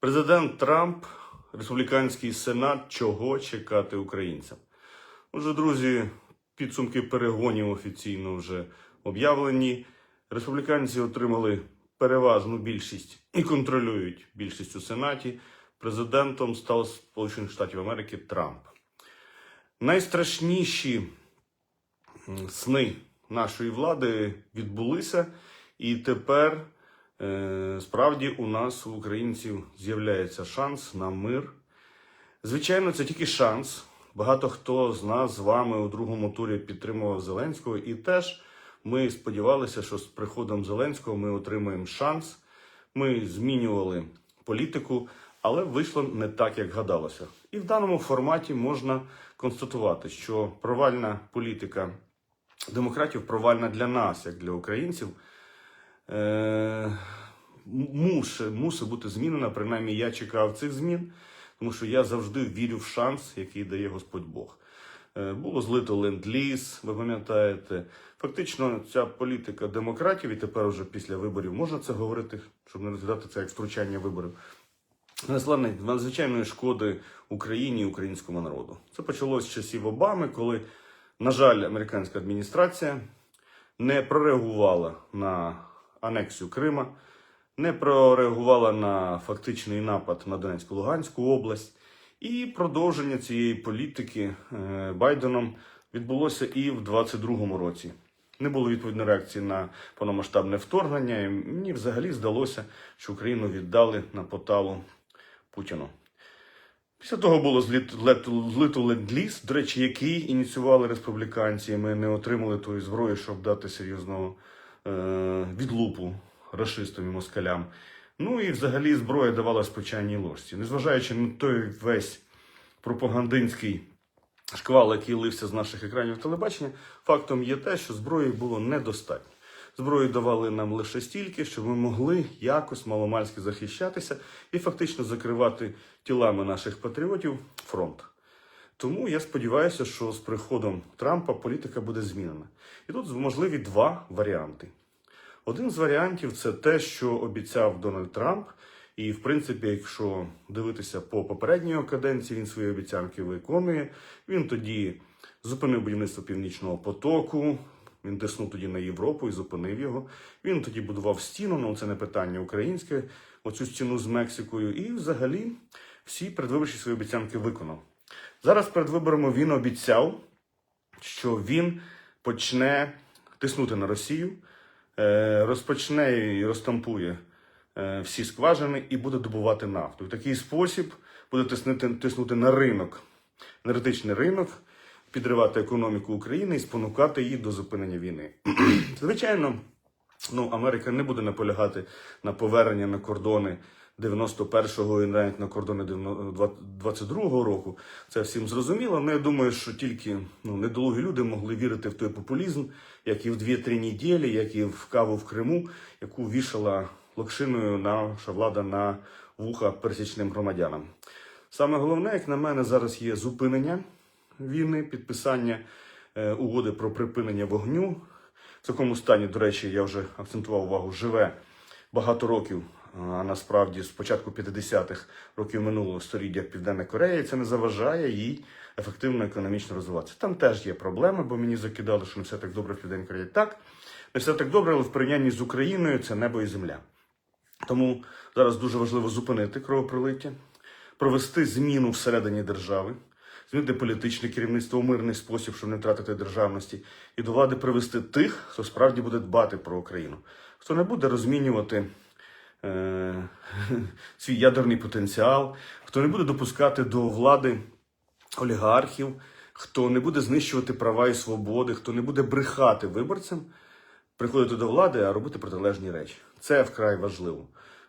Президент Трамп, республіканський сенат, чого чекати українцям? Отже, друзі, підсумки перегонів офіційно вже об'явлені. Республіканці отримали переважну більшість і контролюють більшість у Сенаті. Президентом став Сполучених Штатів Америки Трамп. Найстрашніші сни нашої влади відбулися, і тепер справді у нас, у українців, з'являється шанс на мир. Звичайно, це тільки шанс. Багато хто з нас з вами у другому турі підтримував Зеленського, і теж ми сподівалися, що з приходом Зеленського ми отримаємо шанс. Ми змінювали політику, але вийшло не так, як гадалося. І в даному форматі можна констатувати, що провальна політика демократів провальна для нас, як для українців. Е, мусить, мусить бути змінена. Принаймні, я чекав цих змін, тому що я завжди вірю в шанс, який дає Господь Бог. Е, Було злито ленд-ліз, ви пам'ятаєте. Фактично, ця політика демократів, і тепер уже після виборів можна це говорити, щоб не розглядати це як втручання виборів. Нанесла надзвичайної шкоди Україні і українському народу. Це почалось з часів Обами, коли, на жаль, американська адміністрація не прореагувала на анексію Крима, не прореагувала на фактичний напад на Донецьку Луганську область. І продовження цієї політики е, Байденом відбулося і в 2022 році. Не було відповідної реакції на повномасштабне вторгнення. І мені взагалі здалося, що Україну віддали на поталу Путіну. Після того було злито ленд-ліз, до речі, який ініціювали республіканці. Ми не отримали тої зброї, щоб дати серйозного відлупу расистам і москалям. Ну і взагалі зброя давалась по чайній ложці. Незважаючи на той весь пропагандинський шквал, який лився з наших екранів телебачення, фактом є те, що зброї було недостатньо. Зброю давали нам лише стільки, щоб ми могли якось маломальськи захищатися і фактично закривати тілами наших патріотів фронт. Тому я сподіваюся, що з приходом Трампа політика буде змінена. І тут можливі два варіанти. Один з варіантів це те, що обіцяв Дональд Трамп. І, в принципі, якщо дивитися по попередньої каденції, він свої обіцянки виконує. Він тоді зупинив будівництво північного потоку. Він тиснув тоді на Європу і зупинив його. Він тоді будував стіну, ну це не питання українське, оцю стіну з Мексикою. І взагалі всі передвиборчі свої обіцянки виконав. Зараз перед виборами він обіцяв, що він почне тиснути на Росію, е, розпочне і розтампує е, всі скважини і буде добувати нафту. В такий спосіб буде тиснути, тиснути на ринок, енергетичний ринок, підривати економіку України і спонукати її до зупинення війни. Звичайно, ну, Америка не буде наполягати на повернення на кордони 91-го і навіть на кордони 22-го року. Це всім зрозуміло. Але я думаю, що тільки ну, недолугі люди могли вірити в той популізм, як і в 2-3 неділі, як і в каву в Криму, яку вішала локшиною наша влада на вуха пересічним громадянам. Саме головне, як на мене, зараз є зупинення війни, підписання е, угоди про припинення вогню. В такому стані, до речі, я вже акцентував увагу, живе багато років, а насправді з початку 50-х років минулого століття Південна Корея, і це не заважає їй ефективно економічно розвиватися. Там теж є проблеми, бо мені закидали, що не все так добре в Південній Кореї. Так, не все так добре, але в порівнянні з Україною це небо і земля. Тому зараз дуже важливо зупинити кровопролиття, провести зміну всередині держави, змінити політичне керівництво у мирний спосіб, щоб не втратити державності, і до влади привести тих, хто справді буде дбати про Україну, хто не буде розмінювати свій ядерний потенціал, хто не буде допускати до влади олігархів, хто не буде знищувати права і свободи, хто не буде брехати виборцям, приходити до влади, а робити протилежні речі. Це вкрай важливо.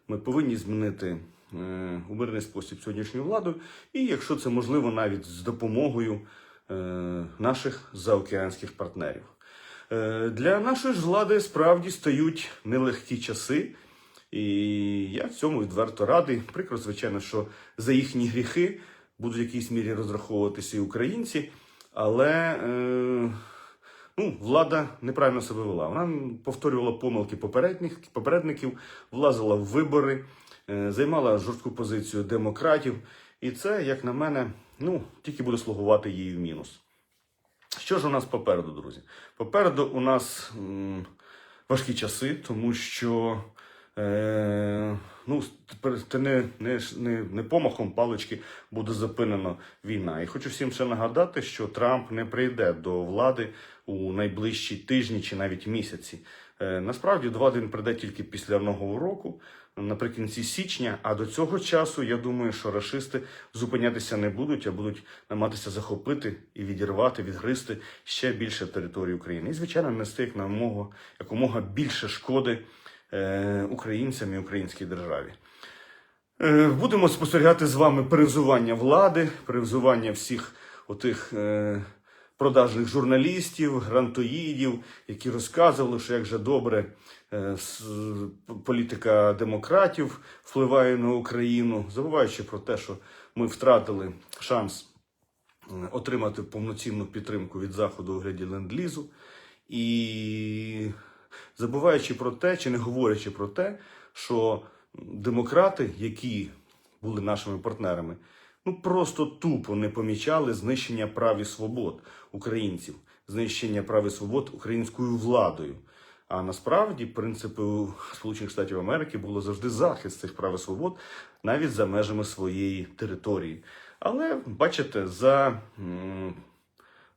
Ми повинні змінити е, у мирний спосіб сьогоднішню владу, і якщо це можливо, навіть з допомогою е, наших заокеанських партнерів. Е, для нашої ж влади справді стають нелегкі часи, і я в цьому відверто радий. Прикро, звичайно, що за їхні гріхи будуть в якійсь мірі розраховуватися і українці, але е, ну, влада неправильно себе вела. Вона повторювала помилки попередників, влазила в вибори, е, займала жорстку позицію демократів, і це, як на мене, ну, тільки буде слугувати їй в мінус. Що ж у нас попереду, друзі? Попереду у нас м, важкі часи, тому що ну, тепер не, не, не, помахом палички буде зупинено війна. І хочу всім ще нагадати, що Трамп не прийде до влади у найближчі тижні чи навіть місяці. Е, насправді до влади він прийде тільки після нового року, наприкінці січня. А до цього часу я думаю, що рашисти зупинятися не будуть, а будуть намагатися захопити і відірвати, відгризти ще більше території України. І звичайно, нести як намога якомога більше шкоди е, українцям і українській державі. Е, Будемо спостерігати з вами перевзування влади, перевзування всіх отих е, продажних журналістів, грантоїдів, які розказували, що як же добре е, політика демократів впливає на Україну, забуваючи про те, що ми втратили шанс е, отримати повноцінну підтримку від заходу у гляді ленд-лізу. І забуваючи про те, чи не говорячи про те, що демократи, які були нашими партнерами, ну просто тупо не помічали знищення прав і свобод українців, знищення прав і свобод українською владою. А насправді принципи Сполучених Штатів Америки було завжди захист цих прав і свобод навіть за межами своєї території. Але бачите, за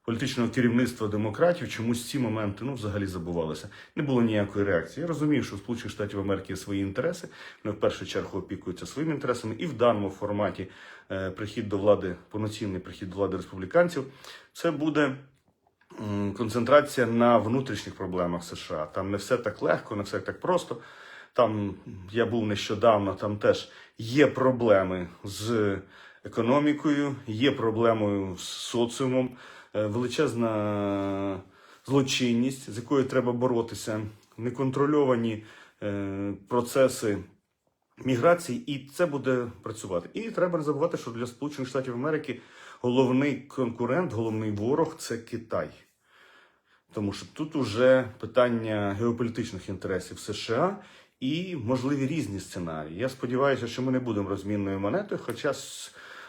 політичного керівництва демократів чомусь ці моменти ну взагалі забувалися. Не було ніякої реакції. Я розумію, що у Сполучених Штатів Америки є свої інтереси. Вони в першу чергу опікуються своїми інтересами, і в даному форматі е, прихід до влади, повноцінний прихід до влади республіканців, це буде. Концентрація на внутрішніх проблемах США. Там не все так легко, не все так просто. Там я був нещодавно, там теж є проблеми з економікою, є проблемою з соціумом, величезна злочинність, з якою треба боротися, неконтрольовані е, процеси міграції, і це буде працювати. І треба не забувати, що для Сполучених Штатів Америки головний конкурент, головний ворог це Китай. Тому що тут уже питання геополітичних інтересів США і можливі різні сценарії. Я сподіваюся, що ми не будемо розмінною монетою, хоча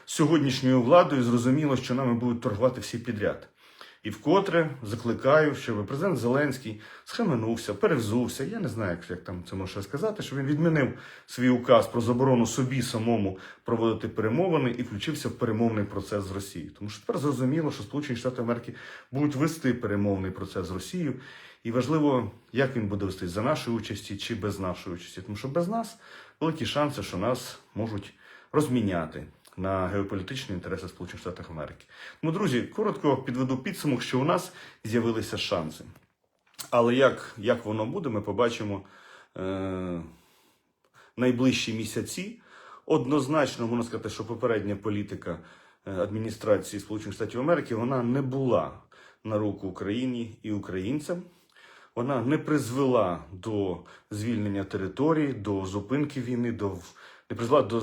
сьогоднішньою владою зрозуміло, що нами будуть торгувати всі підряд. І вкотре закликаю, щоб президент Зеленський схаменувся, перевзувся. Я не знаю, як, там це можна сказати, щоб він відмінив свій указ про заборону собі самому проводити перемовини і включився в перемовний процес з Росією. Тому що тепер зрозуміло, що Сполучені Штати Америки будуть вести перемовний процес з Росією. І важливо, як він буде вести за нашої участі чи без нашої участі. Тому що без нас великі шанси, що нас можуть розміняти на геополітичні інтереси Сполучених Штатів Америки. Тому, друзі, коротко підведу підсумок, що у нас з'явилися шанси. Але як, як воно буде, ми побачимо е, найближчі місяці. Однозначно можна сказати, що попередня політика е, адміністрації Сполучених Штатів Америки вона не була на руку Україні і українцям. Вона не призвела до звільнення територій, до зупинки війни, до не призвела до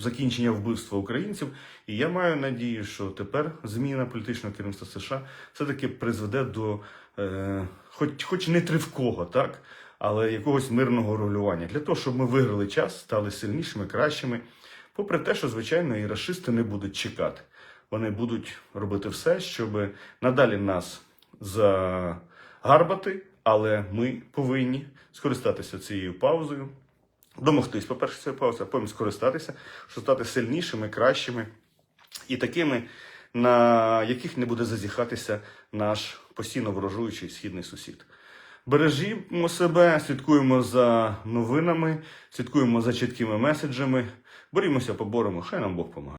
закінчення вбивства українців. І я маю надію, що тепер зміна політичного керівництва США все-таки призведе до, е, хоч, хоч не тривкого, так, але якогось мирного регулювання для того, щоб ми виграли час, стали сильнішими, кращими. Попри те, що звичайно і расисти не будуть чекати. Вони будуть робити все, щоб надалі нас загарбати, але ми повинні скористатися цією паузою, домогтись, по-перше, цієї паузи, а потім скористатися, щоб стати сильнішими, кращими і такими, на яких не буде зазіхатися наш постійно ворожуючий східний сусід. Бережімо себе, слідкуємо за новинами, слідкуємо за чіткими меседжами, борімося, поборемо, хай нам Бог помагає.